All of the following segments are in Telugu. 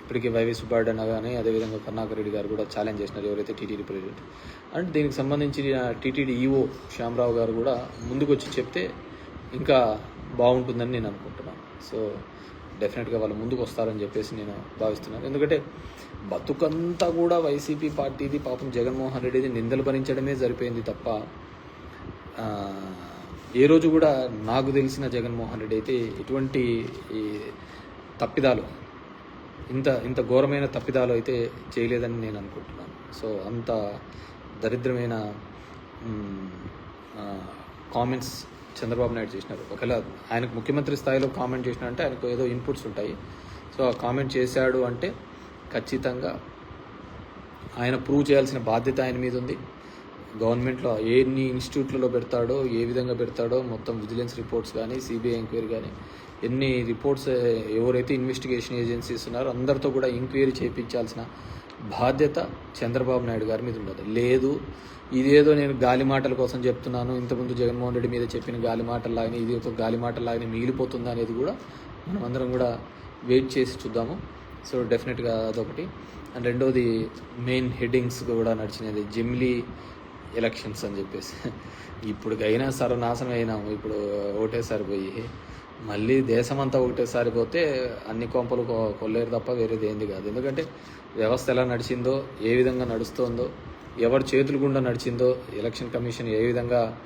ఇప్పటికీ వైవి సుబ్బారెడ్డి కానీ అదేవిధంగా కరుణాకర్ రెడ్డి గారు కూడా ఛాలెంజ్ చేసినారు. ఎవరైతే టీటీడీ ప్రెసిడెంట్ అండ్ దీనికి సంబంధించి టీటీడీ ఈఓ శ్యామరావు గారు కూడా ముందుకొచ్చి చెప్తే ఇంకా బాగుంటుందని నేను అనుకుంటున్నాను. సో డెఫినెట్గా వాళ్ళు ముందుకు వస్తారని చెప్పేసి నేను భావిస్తున్నాను. ఎందుకంటే బతుకంతా కూడా వైసీపీ పార్టీది పాపం జగన్మోహన్ రెడ్డిది నిందలు భరించడమే సరిపోయింది తప్ప ఏ రోజు కూడా నాకు తెలిసిన జగన్మోహన్ రెడ్డి అయితే ఎటువంటి ఈ తప్పిదాలు ఇంత ఇంత ఘోరమైన తప్పిదాలు అయితే చేయలేదని నేను అనుకుంటున్నాను. సో అంత దరిద్రమైన కామెంట్స్ చంద్రబాబు నాయుడు చేసినారు. ఒకవేళ ఆయనకు ముఖ్యమంత్రి స్థాయిలో కామెంట్ చేసినారంటే ఆయనకు ఏదో ఇన్పుట్స్ ఉంటాయి. సో ఆ కామెంట్ చేశాడు అంటే ఖచ్చితంగా ఆయన ప్రూవ్ చేయాల్సిన బాధ్యత ఆయన మీద ఉంది. గవర్నమెంట్లో ఎన్ని ఇన్స్టిట్యూట్లలో పెడతాడో ఏ విధంగా పెడతాడో మొత్తం విజిలెన్స్ రిపోర్ట్స్ కానీ సిబిఐ ఎంక్వైరీ కానీ ఎన్ని రిపోర్ట్స్ ఎవరైతే ఇన్వెస్టిగేషన్ ఏజెన్సీస్ ఉన్నారో అందరితో కూడా ఎంక్వైరీ చేయించాల్సిన బాధ్యత చంద్రబాబు నాయుడు గారి మీద ఉండదు లేదు ఇదేదో నేను గాలి మాటల కోసం చెప్తున్నాను ఇంతకుముందు జగన్మోహన్ రెడ్డి మీద చెప్పిన గాలి మాటల్లాగానే ఇది ఒక గాలి మాటల్లాగానే మిగిలిపోతుంది అనేది కూడా మనం అందరం కూడా వెయిట్ చేసి చూద్దాము. సో డెఫినెట్గా అదొకటి. అండ్ రెండోది మెయిన్ హెడ్డింగ్స్ కూడా నడిచినది జిమ్లీ ఎలక్షన్స్ అని చెప్పేసి. ఇప్పటికైనా సర్వనాశనం అయినాము ఇప్పుడు ఒకటేసారి పోయి మళ్ళీ దేశమంతా ఒకటేసారి పోతే అన్ని కొంపలు కొల్లేరు తప్ప వేరేది ఏంది కాదు. ఎందుకంటే వ్యవస్థ ఎలా నడిచిందో ఏ విధంగా నడుస్తోందో ఎవరి చేతులు గుండా నడిచిందో ఎలక్షన్ కమిషన్ ఏ విధంగా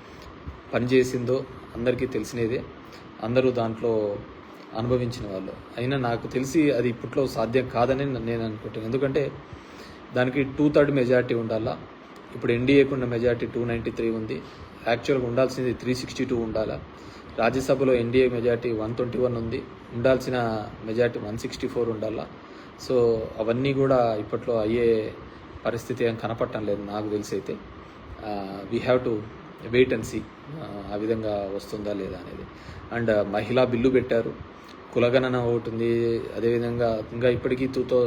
పనిచేసిందో అందరికీ తెలిసినదే. అందరూ దాంట్లో అనుభవించిన వాళ్ళు. అయినా నాకు తెలిసి అది ఇప్పట్లో సాధ్యం కాదని నేను అనుకుంటాను. ఎందుకంటే దానికి టూ థర్డ్ మెజారిటీ ఉండాలా? ఇప్పుడు ఎన్డీఏకున్న majority majority two ninety three ఉంది. యాక్చువల్గా ఉండాల్సింది త్రీ సిక్స్టీ టూ ఉండాలా? రాజ్యసభలో NDA majority one twenty one ఉంది. ఉండాల్సిన మెజార్టీ వన్ సిక్స్టీ ఫోర్ ఉండాలా? సో అవన్నీ కూడా ఇప్పట్లో అయ్యే పరిస్థితి ఏం కనపడటం లేదు నాకు తెలిసి అయితే. We have to wait and see ఆ విధంగా వస్తుందా లేదా అనేది. అండ్ మహిళా బిల్లు పెట్టారు. కులగణన ఒకటి ఉంది. అదేవిధంగా ఇంకా ఇప్పటికీ టూ థౌ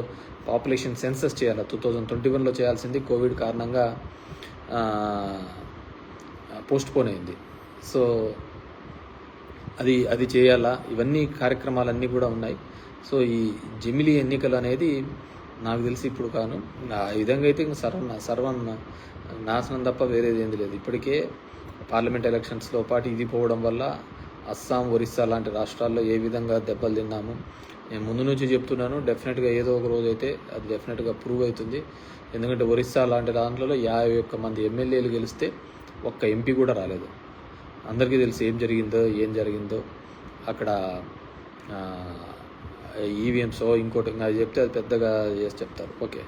పాపులేషన్ సెన్సస్ చేయాలి. టూ థౌజండ్ ట్వంటీ వన్లో చేయాల్సింది కోవిడ్ కారణంగా పోస్ట్ పోన్ అయింది. సో అది అది చేయాలా? ఇవన్నీ కార్యక్రమాలన్నీ కూడా ఉన్నాయి. సో ఈ జమిలీ ఎన్నికలు అనేది నాకు తెలిసి ఇప్పుడు కాను ఆ విధంగా అయితే ఇంక సర్వ సర్వం నాశనం తప్ప వేరేది ఏంది లేదు. ఇప్పటికే పార్లమెంట్ ఎలక్షన్స్లో పాటు ఇది పోవడం వల్ల అస్సాం ఒరిస్సా లాంటి రాష్ట్రాల్లో ఏ విధంగా దెబ్బలు తిన్నాము? నేను ముందు నుంచి చెప్తున్నాను డెఫినెట్గా ఏదో ఒక రోజు అయితే అది డెఫినెట్గా ప్రూవ్ అవుతుంది. ఎందుకంటే ఒరిస్సా లాంటి దాంట్లో యాభై ఒక్క మంది ఎమ్మెల్యేలు గెలిస్తే ఒక్క ఎంపీ కూడా రాలేదు. అందరికీ తెలిసి ఏం జరిగిందో ఏం జరిగిందో. అక్కడ ఈవీఎంస్ ఇంకోటి అది చెప్తే అది పెద్దగా చేసి చెప్తారు. ఓకే.